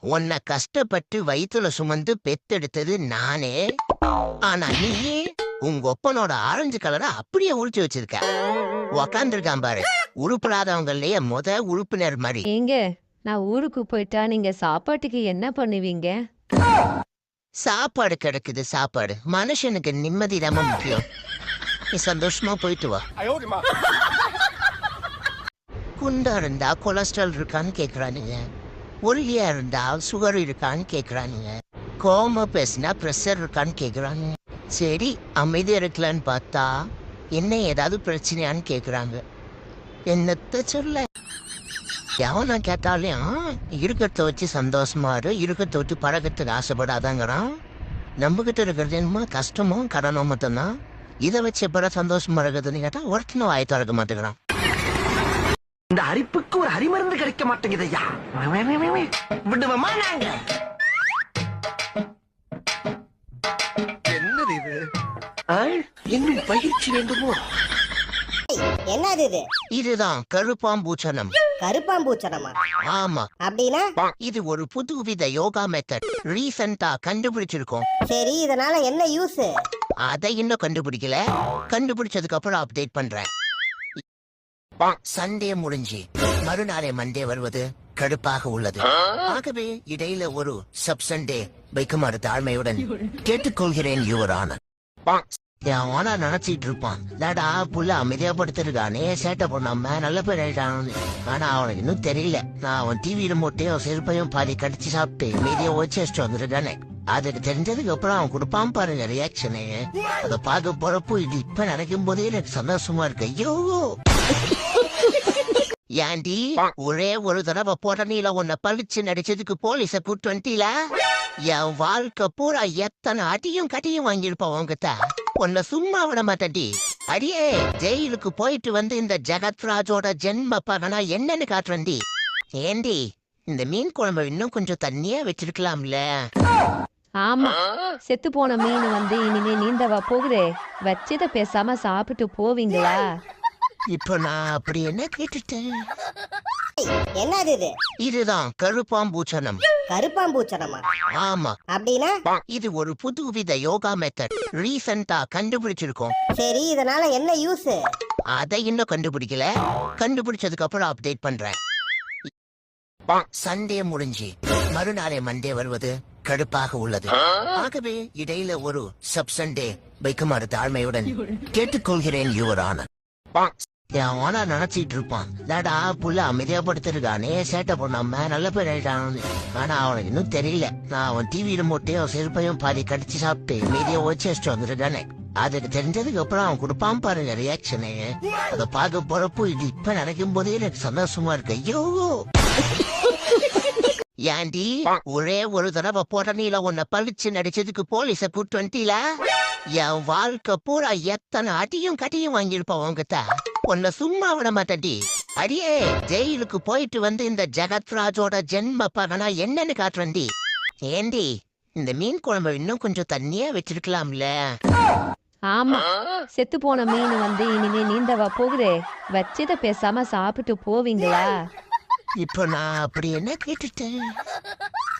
உன்னை கஷ்டப்பட்டு வயித்துல சுமந்து பெத்தெடுத்தது நானே. ஆனா நீ உங்க ஒப்பனோட ஆரஞ்சு கலரை அப்படியே உரிச்சு வச்சிருக்க. உக்காந்துருக்கான் பாரு. உருப்படாதவங்களையே முத உறுப்பினர் மாதிரி. ஏங்க நான் ஊருக்கு போயிட்டா நீங்க சாப்பாட்டுக்கு என்ன பண்ணுவீங்க? சாப்பாடு கிடைக்குது சாப்பாடு. மனுஷனுக்கு நிம்மதி ரொம்ப முக்கியம். நீ சந்தோஷமா போயிட்டு வா. குண்டா இருந்தா கொலஸ்ட்ரால் இருக்கான்னு கேக்குறானுங்க. ஒல்லியா இருந்தா சுகர் இருக்கான்னு கேக்குறானுங்க. கோம பேசினா ப்ரெஷர் இருக்கான்னு கேட்குறானுங்க சரி அமைதியாக இருக்கலான்னு பார்த்தா என்ன ஏதாவது பிரச்சனையான்னு கேட்குறாங்க என்னத்த சொல்ல? எவனை கேட்டாலையும் இருக்கிறத வச்சு சந்தோஷமா இரு இருக்கிறத வச்சு பழக்கத்துக்கு ஆசைப்படாதாங்கிறான். நம்மகிட்ட இருக்கிறது என்னமோ கஷ்டமும் கடனோ மட்டும்தான். இதை வச்சு எப்படா சந்தோஷமா இருக்கிறதுன்னு கேட்டால் ஒருத்தனும் வாய் திறக்க மாட்டேங்கிறான். இந்த அரிப்புக்கு ஒரு அரிமருந்து கிடைக்க மாட்டேங்குது ஐயா. விடுவோமா நாங்க. என்னது இது? ஆ, இன்னும் பயிற்சி வேண்டுமோ? என்னது இது? இதுதான் கருப்பாம்பூச்சனம் கருப்பாம்பூச்சனமா ஆமா. அப்படின்னா? இது ஒரு புதுவித யோகா மெத்தட் ரீசெண்டா கண்டுபிடிச்சிருக்கோம். சரி இதனால என்ன யூஸ் அதை இன்னும் கண்டுபிடிக்கல. கண்டுபிடிச்சதுக்கு அப்புறம் அப்டேட் பண்றேன். சண்டே முடிஞ்சு மறுநாளே மண்டே வருவது கடுப்பாக உள்ளது. ஆகவே இடையில ஒரு சப் சண்டே வைக்குமாறு தாழ்மையுடன் கேட்டுக்கொள்கிறேன் யுவரான. என் ஓனா நினைச்சிட்டு இருப்பான். டாடா புள்ள அமைதியா படுத்திருக்கானே சேட்டை பண்ணாம நல்ல பேர் ஆயிட்டான். ஆனா அவனுக்கு இன்னும் தெரியல. நான் அவன் டிவி ரிமோட்டையும் செருப்பையும் பாதி கடிச்சு சாப்பிட்டு மீதியை வச்சு வச்சுட்டு வந்துருக்கானே. அதுக்கு தெரிஞ்சதுக்கு அப்புறம் அவன் கொடுப்பான் பாருங்க ரியாக்ஷனு அதை பார்க்க போறப்போ இது இப்ப நினைக்கும் போதே எனக்கு சந்தோஷமா இருக்கு. ஐயோ! ஏண்டி ஒரே ஒரு தடவை புடனில உன்னை பழிச்சு நடிச்சதுக்கு போலீஸ கூட்டு வந்துட்டீல என் வாழ்க்கை பூரா எத்தனை அடியும் கட்டியும் வாங்கியிருப்போம் உங்ககிட்ட உன்னை சும்மா விட மாட்டேன்டி. அடியே ஜெயிலுக்கு போயிட்டு வந்து இந்த ஜெகத்ராஜோட ஜென்ம பகனா என்னன்னு காட்டுறேன்டி. ஏண்டி இந்த மீன் குழம்பு இன்னும் கொஞ்சம் தண்ணியா வச்சிருக்கலாம்ல? ஆமா செத்து போன மீன் வந்து இனிமே நீந்தவா போகுதே. வச்சத பேசாம சாப்பிட்டு போவீங்களா? இப்போ நான் அப்படி என்ன கேட்டுட்டேன்? என்னது இது? இதுதான் கருப்பாம்பூச்சனம் கருப்பாம்பூச்சனமா ஆமா. அப்படின்னா? இது ஒரு புதுவித யோகா மெத்தட் ரீசெண்டா கண்டுபிடிச்சிருக்கோம். சரி இதனால என்ன யூஸ் அதை இன்னும் கண்டுபிடிக்கல. கண்டுபிடிச்சதுக்கு அப்புறம் அப்டேட் பண்றேன். சண்டே முடிஞ்சு. மறுநாளே மண்டே வருவது கடுப்பாக உள்ளது. ஆகவே இடையில ஒரு சப் சண்டே வைக்குமாறு தாழ்மையுடன் கேட்டுக்கொள்கிறேன் யுவரான என் ஓனா நினைச்சிட்டு இருப்பான். டாடா புள்ள அமைதியா படுத்திருக்கானே சேட்டை பண்ணாம நல்ல பேர் ஆயிட்டான் ஆனா அவனுக்கு இன்னும் தெரியல. நான் அவன் டிவி ரிமோட்டையும் செருப்பையும் பாதி கடிச்சு சாப்பிட்டு மீதியை வச்சு வச்சுட்டு வந்துருக்கானே. அதுக்கு தெரிஞ்சதுக்கு அப்புறம் அவன் கொடுப்பான் பாருங்க ரியாக்ஷனு அதை பார்க்க போறப்போ இது இப்ப நினைக்கும் போதே எனக்கு சந்தோஷமா இருக்கு. ஐயோ! ஏண்டி ஒரே ஒரு தடவை போட்டனில உன்னை பழிச்சு நடிச்சதுக்கு போலீஸ கூட்டு வந்துட்டீல? என் வாழ்க்கை பூரா எத்தனை அடியும் கட்டியும் வாங்கியிருப்பான் உங்ககிட்ட உன்னை சும்மா விட மாட்டேன்டி. அடியே ஜெயிலுக்கு போயிட்டு வந்து இந்த ஜெகத்ராஜோட ஜென்ம பகனா என்னன்னு காட்டுறேன்டி. ஏண்டி இந்த மீன் குழம்பு இன்னும் கொஞ்சம் தண்ணியா வச்சிருக்கலாம்ல. ஆமா செத்து போன மீன் வந்து இனிமே நீந்தவா போகுதே. வச்சத பேசாம சாப்பிட்டு போவீங்களா? இப்போ நான் அப்படி என்ன கேட்டுட்டேன்?